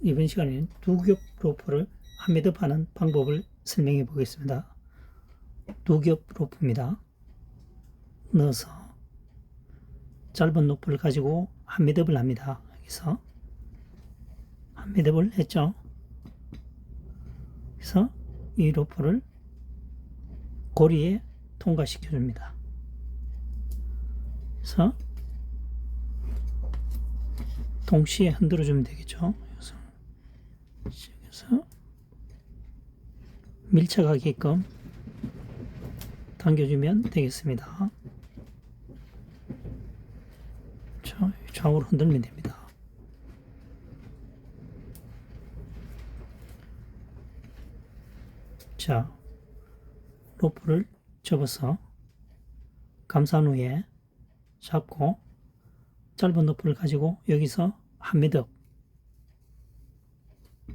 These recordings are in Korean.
이번 시간에는 두 겹 로프를 한 매듭 하는 방법을 설명해 보겠습니다. 두 겹 로프입니다. 넣어서 짧은 로프를 가지고 한 매듭을 합니다. 여기서 한 매듭을 했죠. 그래서 이 로프를 고리에 통과시켜 줍니다. 그래서 동시에 흔들어 주면 되겠죠. 여기서 밀착하게끔 당겨주면 되겠습니다. 자, 좌우로 흔들면 됩니다. 자, 로프를 접어서 감싼 후에 잡고 짧은 로프를 가지고 여기서 한 매듭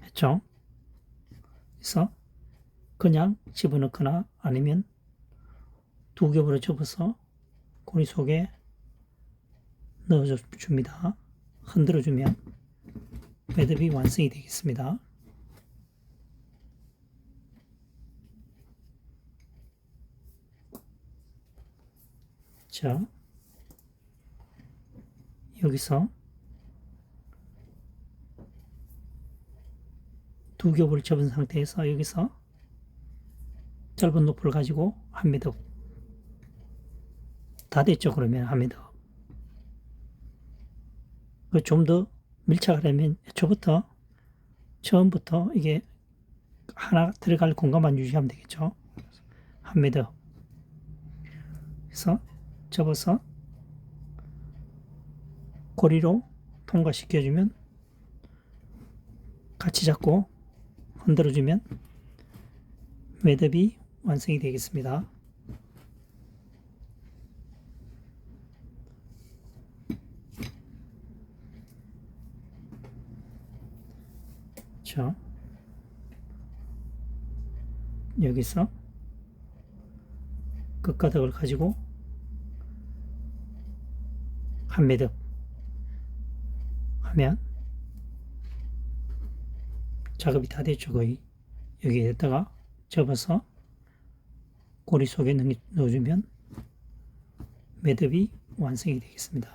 했죠. 그래서 그냥 집어넣거나 아니면 두 겹으로 접어서 고리 속에 넣어줍니다. 흔들어주면 매듭이 완성이 되겠습니다. 자, 여기서 두 겹을 접은 상태에서 여기서 짧은 노프를 가지고 한 매듭 다 됐죠 그러면 한 매듭 그좀더 밀착하려면 애초부터 처음부터 이게 하나 들어갈 공간만 유지하면 되겠죠. 한 매듭 그래서 접어서 고리로 통과시켜주면 같이 잡고 흔들어주면 매듭이 완성이 되겠습니다. 자, 여기서 끝가닥을 가지고 한 매듭 하면 작업이 다 됐죠 거의 여기에다가 접어서 고리 속에 넣- 넣어주면 매듭이 완성이 되겠습니다.